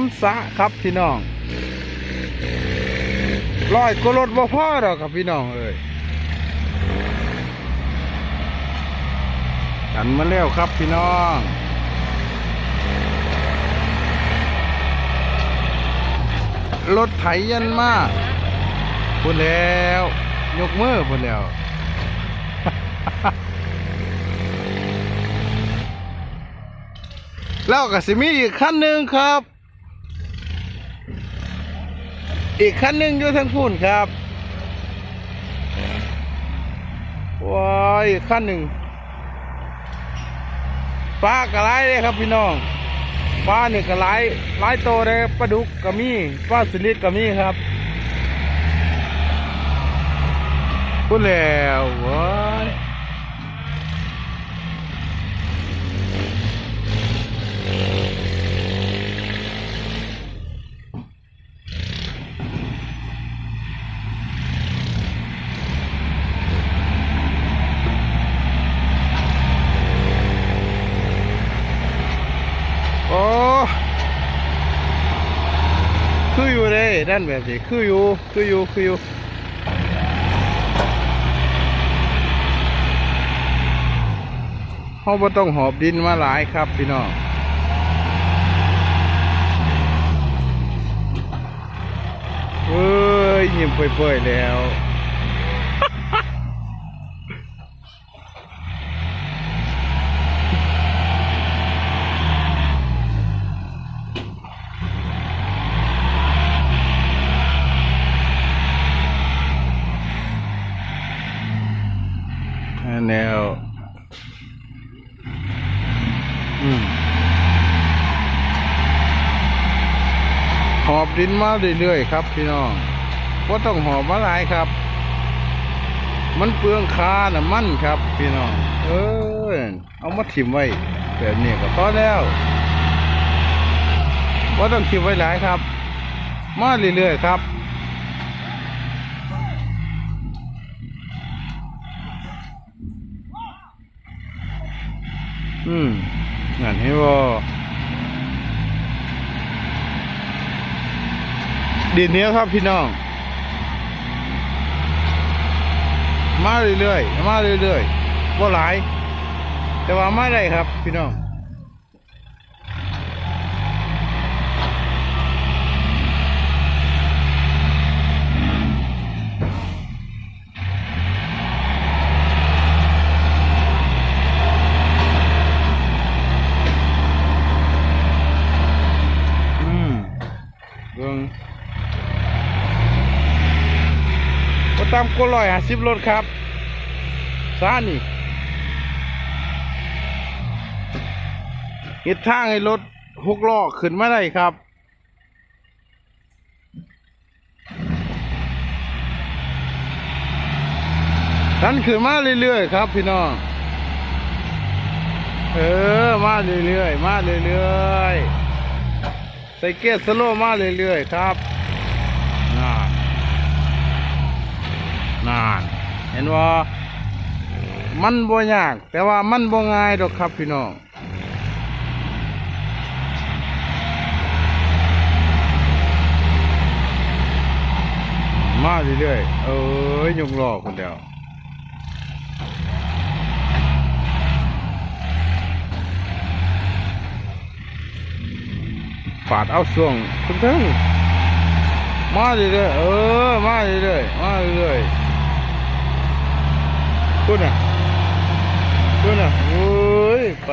มสะครับพี่น้องร้อยก็รถบ่พอหรอกครับพี่น้องเอ้ยกันมาแล้วครับพี่น้องรถไถยันมากพูดแล้ว ยกมือพูดแล้ว แล้วก็สิมีอีกคันหนึ่งครับ อีกคันหนึ่งอยู่ทางพุ่นครับว้ายอีกคันหนึ่งปลากระไรเลยครับพี่น้องปลาเนี่ยกระไรไรโตเลยปลาดุกก็มีปลาสลิดก็มีครับพูดแล้วว้ายโอ้คือ อยู่เลยด้านแบบนี้คืออยู่คืออยู่คืออยู่เขาบ่ต้องหอบดินมาหลายครับพี่น้องเอ้ยยิ้มเปื่อยๆแล้ว อันแล้วอืม หอบดินมาเรื่อยๆครับ พี่น้องว่าต้องหอบมาหลายครับ มันเปลืองคาน้ำมันครับ พี่น้อง เออเอามาถิ่มไว้แบบนี้ก็พอแล้วว่าต้องถิ่มไว้หลายครับ มาเรื่อยๆครับอื มนั่นให้บ่ดินเนี้ยครับพี่น้อง มาเรื่อยๆมาเรื่อยๆว่าหลาย แต่ว่าไม่ได้ครับพี่น้อง อืมเบิ่งก็ ตามก็ร้อยห้าสิบรถครับซานี่เฮ็ดทางให้รถหกล้อขึ้นมาได้ครับดันขึ้นมาเรื่อยๆครับ พี่น้อง เออ มาเรื่อยๆ มาเรื่อยๆใส่เกียร์สโลมาเรื่อยๆ ครับนา นานเห็นว่ามันบ่ยาก แต่ว่ามันบ่ง่ายดอกครับพี่น้องมาเรื่อยๆเอ้ยยกล้อคนเดียวปาดเอาส่วงคุณทั้งมาเรื่อยๆเออ มาเรื่อยๆมาเรื่อยๆ คุณน่ะคุณน่ะโอ้ย ไป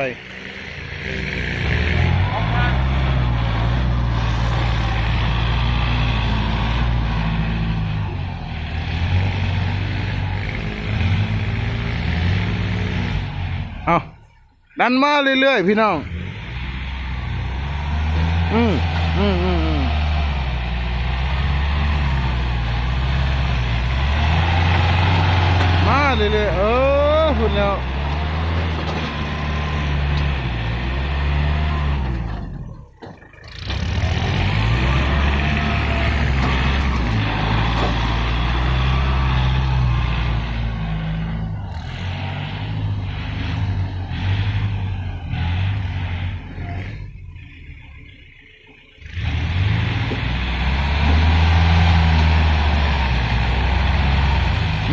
เอาดันมาเรื่อยๆ พี่น้อง อืมอืมอืมอืมมา เรื่อยๆเออหุ่นแล้ว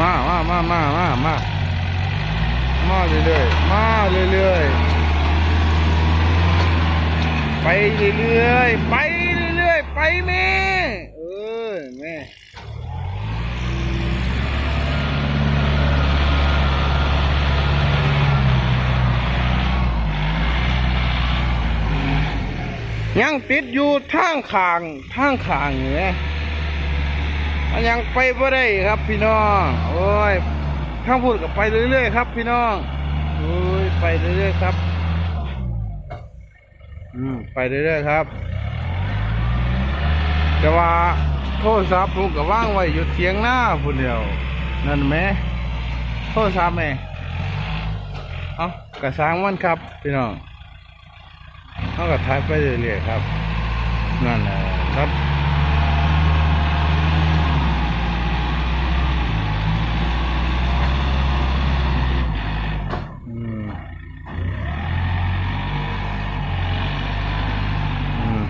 มามามามามามามา เรื่อยๆ มาเรื่อยๆ ไปเรื่อยๆ ไปเรื่อยๆ ไปแม่ เออแม่ยังติดอยู่ทางขางทางขางอยู่ไงมันยังไปบ่ได้ครับพี่น้อง โอ้ย ข้างพูดกับไปเรื่อยๆครับ พี่น้องโอ้ยไปเรื่อยๆครับ อืมไปเรื่อยๆครับ แต่ว่าโทรศัพท์ผมก็ว่างไว้อยู่เทียงหน้าพุ่นเดียว นั่นไหมโทรศัพท์ไหมเอ้ากระสร้างมันครับ พี่น้องเขาก็ถ่ายไปเรื่อยๆครับ นั่นแหละครับ อืมอืม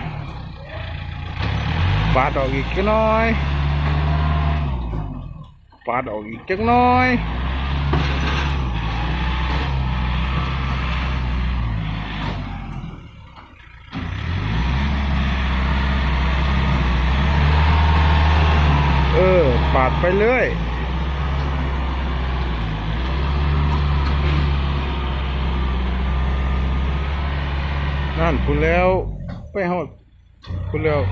ปาดออกอีกจักหน้อย ปาดออกอีกจักหน้อยเออ ปาดไปเรื่อย นั่นคุณแล้ว ไปหอดคุณแล้ว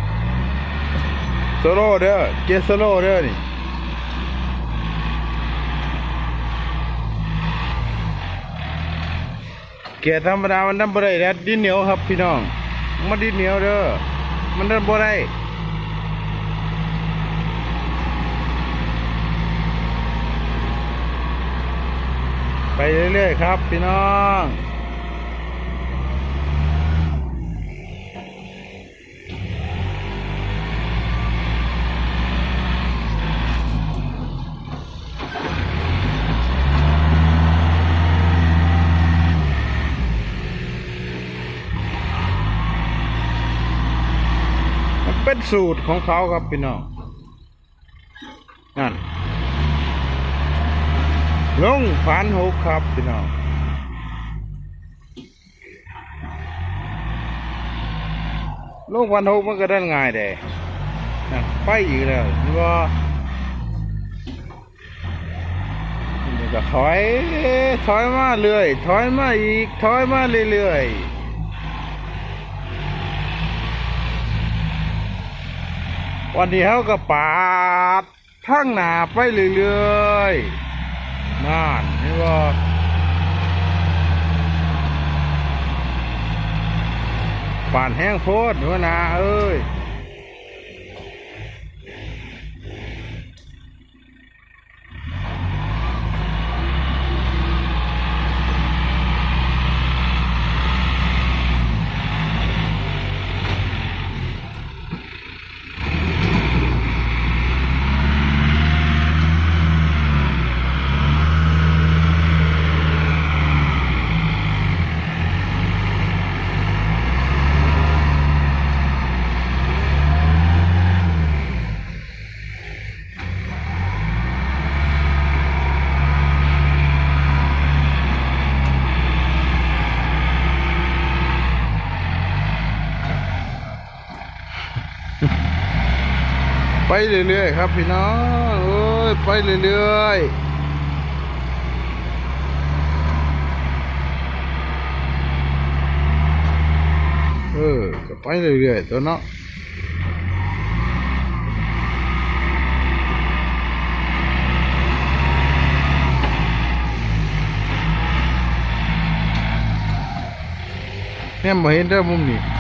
โซโลเด้อเกยร์โลเด้อนี่เกียร์ธรรมดามันดันบ่ได้แล้วดินเหนียวครับพี่น้องมันดินเหนียวเด้อมันดันบ่ได้ไปเรื่อยๆครับ พี่น้อง สูตรของเขาครับพี่น้องนั่นลงผ่านหกครับพี่น้องลงผ่านหกมันก็ได้ง่ายเด้นั่นไปอีกแล้วนี่ว่าก็ถอย ถอยมาเรื่อย ถอยมาอีก ถอยมาเรื่อยๆ วันนี้เขาก็ปาดทั้งหนาไปเรื่อยๆนั่นนี่ว่าป่านแห้งโพดหนูนาเอ้ย ไปเรื่อยๆครับพี่น้องเอ้ยไปเรื่อยๆเออก็ไปเรื่อยๆตัวเนาะเนี่ยมาเห็นได้มุมนี้